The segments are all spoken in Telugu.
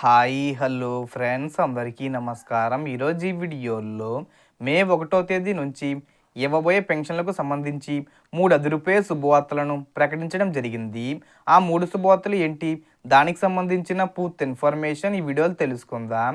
హాయ్ హలో ఫ్రెండ్స్ అందరికీ నమస్కారం. ఈరోజు ఈ వీడియోలో మే ఒకటో తేదీ నుంచి ఇవ్వబోయే పెన్షన్లకు సంబంధించి మూడు అదురుపే శుభవార్తలను ప్రకటించడం జరిగింది. ఆ మూడు శుభవార్తలు ఏంటి? దానికి సంబంధించిన పూర్తి ఇన్ఫర్మేషన్ ఈ వీడియోలు తెలుసుకుందాం.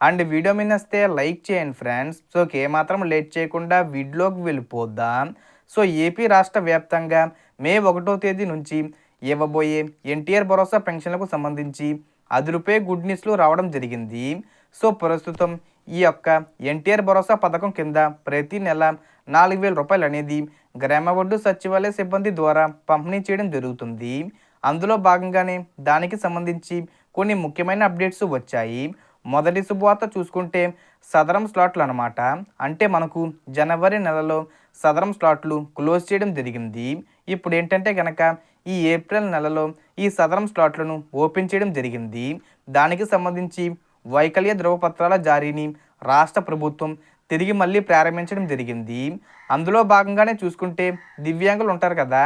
అండ్ వీడియో మీద వస్తే లైక్ చేయండి ఫ్రెండ్స్. సో ఏమాత్రం లేట్ చేయకుండా వీడియోకి వెళ్ళిపోద్దాం సో ఏపీ రాష్ట్ర వ్యాప్తంగా మే ఒకటో తేదీ నుంచి ఇవ్వబోయే ఎన్టీఆర్ భరోసా పెన్షన్లకు సంబంధించి అది గుడ్ న్యూస్లు రావడం జరిగింది. సో ప్రస్తుతం ఈ యొక్క ఎన్టీఆర్ భరోసా పథకం కింద ప్రతి నెల నాలుగు వేల రూపాయలు అనేది గ్రామ ఒడ్డు సచివాలయ సిబ్బంది ద్వారా పంపిణీ చేయడం జరుగుతుంది. అందులో భాగంగానే దానికి సంబంధించి కొన్ని ముఖ్యమైన అప్డేట్స్ వచ్చాయి. మొదటి శుభవార్త చూసుకుంటే సదరం స్లాట్లు అనమాట అంటే మనకు జనవరి నెలలో సదరం స్లాట్లు క్లోజ్ చేయడం జరిగింది. ఇప్పుడు ఏంటంటే కనుక ఈ ఏప్రిల్ నెలలో ఈ సదరం స్లాట్లను ఓపెన్ చేయడం జరిగింది. దానికి సంబంధించి వైకల్య ధృవపత్రాల జారీని రాష్ట్ర ప్రభుత్వం తిరిగి మళ్ళీ ప్రారంభించడం జరిగింది. అందులో భాగంగానే చూసుకుంటే దివ్యాంగులు ఉంటారు కదా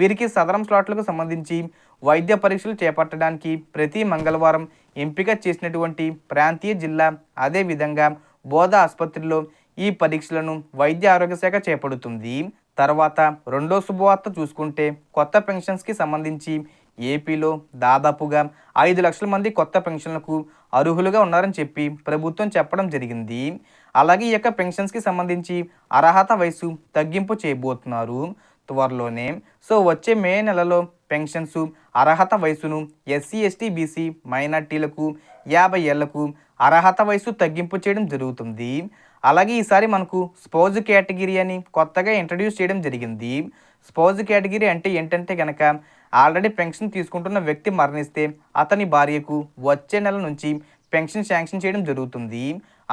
వీరికి సదరం స్లాట్లకు సంబంధించి వైద్య పరీక్షలు చేపట్టడానికి ప్రతి మంగళవారం ఎంపిక చేసినటువంటి ప్రాంతీయ జిల్లా అదేవిధంగా బోధ ఆసుపత్రిలో ఈ పరీక్షలను వైద్య ఆరోగ్య శాఖ చేపడుతుంది. తర్వాత రెండో శుభవార్త చూసుకుంటే కొత్త పెన్షన్స్కి సంబంధించి ఏపీలో దాదాపుగా ఐదు లక్షల మంది కొత్త పెన్షన్లకు అర్హులుగా ఉన్నారని చెప్పి ప్రభుత్వం చెప్పడం జరిగింది. అలాగే ఈ యొక్క పెన్షన్స్కి సంబంధించి అర్హత వయసు తగ్గింపు చేయబోతున్నారు. త్వరలోనే. సో వచ్చే మే నెలలో పెన్షన్స్ అర్హత వయసును ఎస్సీ ఎస్టీ బీసీ మైనార్టీలకు యాభై ఏళ్ళకు అర్హత వయసు తగ్గింపు చేయడం జరుగుతుంది. అలాగే ఈసారి మనకు స్పౌజ్ కేటగిరీ అని కొత్తగా ఇంట్రడ్యూస్ చేయడం జరిగింది. స్పౌజ్ కేటగిరీ అంటే ఏంటంటే కనుక ఆల్రెడీ పెన్షన్ తీసుకుంటున్న వ్యక్తి మరణిస్తే అతని భార్యకు వచ్చే నెల నుంచి పెన్షన్ శాంక్షన్ చేయడం జరుగుతుంది.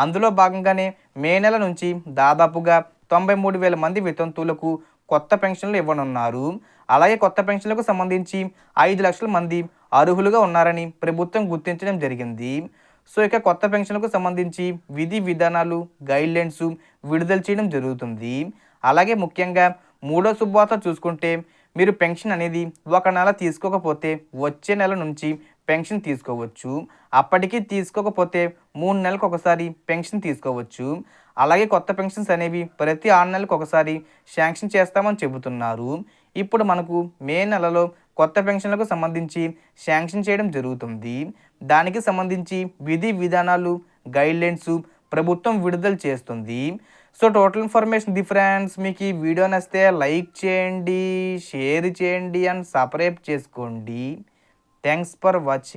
అందులో భాగంగానే మే నెల నుంచి దాదాపుగా తొంభై మూడు వేల మంది వితంతువులకు కొత్త పెన్షన్లు ఇవ్వనున్నారు. అలాగే కొత్త పెన్షన్లకు సంబంధించి ఐదు లక్షల మంది అర్హులుగా ఉన్నారని ప్రభుత్వం గుర్తించడం జరిగింది. సో ఇక కొత్త పెన్షన్లకు సంబంధించి విధి విధానాలు గైడ్లైన్స్ విడుదల చేయడం జరుగుతుంది. అలాగే ముఖ్యంగా మూడో శుభవార్త చూసుకుంటే మీరు పెన్షన్ అనేది ఒక నెల తీసుకోకపోతే వచ్చే నెల నుంచి పెన్షన్ తీసుకోవచ్చు. అప్పటికీ తీసుకోకపోతే మూడు నెలలకు ఒకసారి పెన్షన్ తీసుకోవచ్చు. అలాగే కొత్త పెన్షన్స్ అనేవి ప్రతి ఆరు నెలలకు ఒకసారి శాంక్షన్ చేస్తామని చెబుతున్నారు. ఇప్పుడు మనకు మే నెలలో కొత్త పెన్షన్లకు సంబంధించి శాంక్షన్ చేయడం జరుగుతుంది. దానికి సంబంధించి విధి విధానాలు గైడ్లైన్స్ ప్రభుత్వం విడుదల చేస్తుంది. సో టోటల్ ఇన్ఫర్మేషన్ డిఫరెన్స్ మీకు ఈ వీడియో నచ్చితే లైక్ చేయండి షేర్ చేయండి అండ్ సబ్స్క్రైబ్ చేసుకోండి. Thanks for watching